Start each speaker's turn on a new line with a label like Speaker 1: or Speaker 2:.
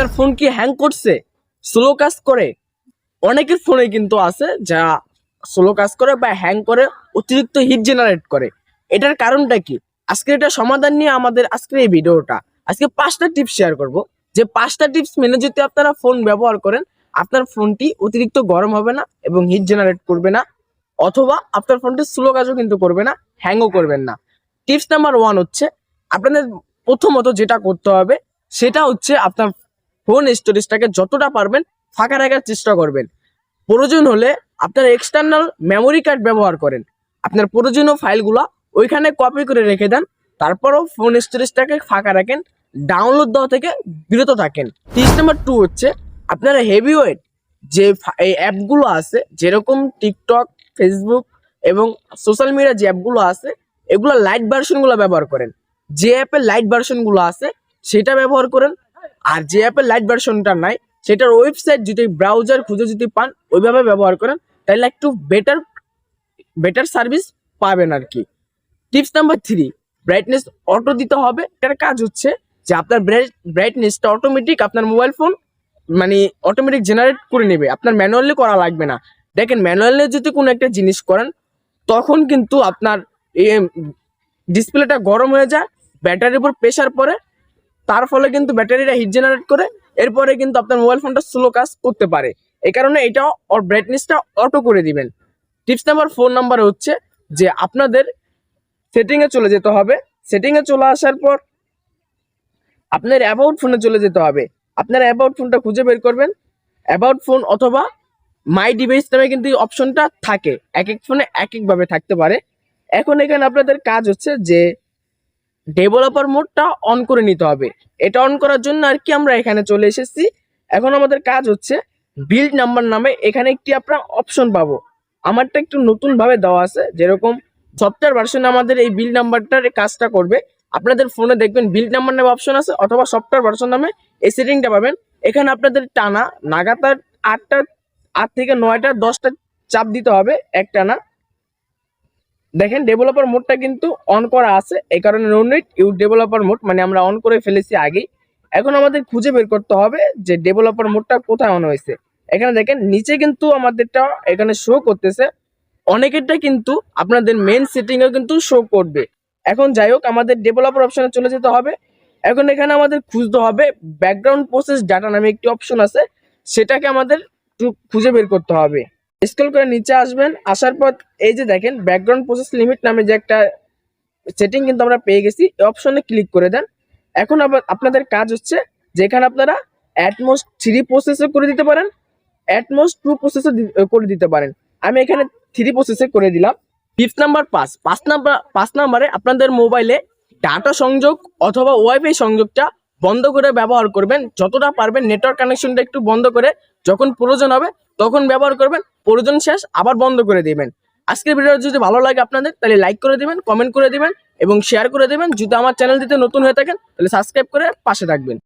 Speaker 1: আপনার ফোন কি হ্যাং করছে? স্লো কাজ করে। অনেকের ফোনে কিন্তু আছে যা স্লো কাজ করে বা হ্যাং করে, অতিরিক্ত হিট জেনারেট করে। এটার কারণটা কি? আজকে এটা সমাধান নিয়ে আমাদের আজকের এই ভিডিওটা। আজকে পাঁচটা টিপস শেয়ার করব। যে পাঁচটা টিপস মেনে যদি আপনারা ফোন ব্যবহার করেন, আপনার ফোনটি অতিরিক্ত গরম হবে না এবং হিট জেনারেট করবে না, অথবা আপনার ফোনটি স্লো কাজও কিন্তু করবে না হ্যাংও করবেন না। টিপস নাম্বার ওয়ান হচ্ছে, আপনাদের প্রথমত যেটা করতে হবে, সেটা হচ্ছে আপনার ফোন স্টোরেজটাকে যতটা পারবেন ফাঁকা রাখার চেষ্টা করবেন। প্রয়োজন হলে আপনার এক্সটার্নাল মেমোরি কার্ড ব্যবহার করেন। আপনার প্রয়োজনীয় ফাইলগুলো ওইখানে কপি করে রেখে দেন, তারপরও ফোন স্টোরেজটাকে ফাঁকা রাখেন ডাউনলোড দেওয়া থেকে বিরত থাকেন। তিরিশ নাম্বার টু হচ্ছে, আপনারা হেভি ওয়েট যে এই অ্যাপগুলো আছে, যেরকম টিকটক ফেসবুক এবং সোশ্যাল মিডিয়া যে অ্যাপগুলো আছে, এগুলো লাইট ভার্সনগুলো ব্যবহার করেন। যে অ্যাপের লাইট ভার্সনগুলো আছে, সেটা ব্যবহার করেন আর যে অ্যাপের লাইট ভার্সনটা নাই, সেটার ওয়েবসাইট যদি ব্রাউজার খুঁজে যদি পান, ওইভাবে ব্যবহার করেন, তাহলে একটু বেটার বেটার সার্ভিস পাবেন আর কি। Tips number three brightness auto দিতে হবে। এটার কাজ হচ্ছে যে আপনার ব্রাইটনেসটা অটোমেটিক আপনার মোবাইল ফোন মানে অটোমেটিক জেনারেট করে নেবে। আপনার ম্যানুয়ালি করা লাগবে না। দেখেন ম্যানুয়ালি যদি কোনো একটা জিনিস করেন, তখন কিন্তু আপনার ডিসপ্লেটা গরম হয়ে যায় ব্যাটারির উপর প্রেশার পড়ে তার ফলে কিন্তু ব্যাটারিটা হিট জেনারেট করে, এরপরে কিন্তু আপনার মোবাইল ফোনটা স্লো কাজ করতে পারে। এই কারণে এটা ওর ব্রাইটনেসটা অটো করে দিবেন। টিপস নাম্বার ফোর নাম্বার হচ্ছে যে আপনাদের সেটিংয়ে চলে যেতে হবে। সেটিংয়ে চলে আসার পর আপনার অ্যাবাউট ফোনে চলে যেতে হবে। আপনার অ্যাবাউট ফোনটা খুঁজে বের করবেন। অ্যাবাউট ফোন অথবা মাই ডিভাইস নামে কিন্তু এই অপশনটা থাকে। এক এক ফোনে এক একভাবে থাকতে পারে। এখন এখানে আপনাদের কাজ হচ্ছে যে ডেভেলপার মোডটা অন করে নিতে হবে। এটা অন করার জন্য আর কি আমরা এখানে চলে এসেছি। এখন আমাদের কাজ হচ্ছে বিল্ড নাম্বার নামে এখানে একটি আপনার অপশন পাবো। আমারটা একটু নতুন ভাবে দেওয়া আছে। যেরকম সফটওয়্যার ভার্সনে আমাদের এই বিল নাম্বারটার কাজটা করবে। আপনাদের ফোনে দেখবেন বিল্ড নাম্বার নামে অপশন আছে অথবা সফটওয়্যার ভার্সন নামে এই সেটিংটা পাবেন। এখানে আপনাদের টানা, নাগাতার আটটা, আট থেকে নয়টা, দশটা চাপ দিতে হবে এক টানা দেখেন ডেভেলপার মোডটা কিন্তু অন করা আছে এই কারণে no need you developer mode মানে আমরা অন করে ফেলেছি আগেই। এখন আমাদের খুঁজে বের করতে হবে যে ডেভেলপার মোডটা কোথায় অন হয়েছে। এখানে দেখেন, নিচে কিন্তু আমাদেরটা এখানে শো করতেছে। অনেকেরটা কিন্তু আপনাদের মেন সেটিংয়ে কিন্তু শো করবে। এখন যাই হোক, আমাদের ডেভেলপার অপশানে চলে যেতে হবে। এখন এখানে আমাদের খুঁজতে হবে ব্যাকগ্রাউন্ড প্রসেস ডাটা নামে একটি অপশন আছে, সেটাকে আমাদের খুঁজে বের করতে হবে। স্ক্রল করে নিচে আসবেন, আসার পর এই যে দেখেন ব্যাকগ্রাউন্ড প্রসেস লিমিট নামে যে একটা সেটিং কিন্তু আমরা পেয়ে গেছি, এই অপশনে ক্লিক করে দেন। এখন আবার আপনাদের কাজ হচ্ছে যেখানে আপনারা অ্যাটমোস্ট থ্রি প্রসেসও করে দিতে পারেন অ্যাটমোস্ট টু প্রসেসও করে দিতে পারেন। আমি এখানে থ্রি প্রসেসে করে দিলাম। ফিফথ নাম্বার পাঁচ পাঁচ নাম্বার পাঁচ নাম্বারে আপনাদের মোবাইলে ডাটা সংযোগ অথবা ওয়াইফাই সংযোগটা বন্ধ করে ব্যবহার করবেন। যতটা পারবেন নেটওয়ার্ক কানেকশনটা একটু বন্ধ করে, যখন প্রয়োজন হবে তখন ব্যবহার করবেন। প্রয়োজন শেষ, আবার বন্ধ করে দিবেন। আজকের ভিডিও যদি ভালো লাগে আপনাদের, তাহলে লাইক করে দিবেন কমেন্ট করে দিবেন এবং শেয়ার করে দেবেন। যদি আমার চ্যানেলটিতে নতুন হয়ে থাকেন, তাহলে সাবস্ক্রাইব করে পাশে থাকবেন।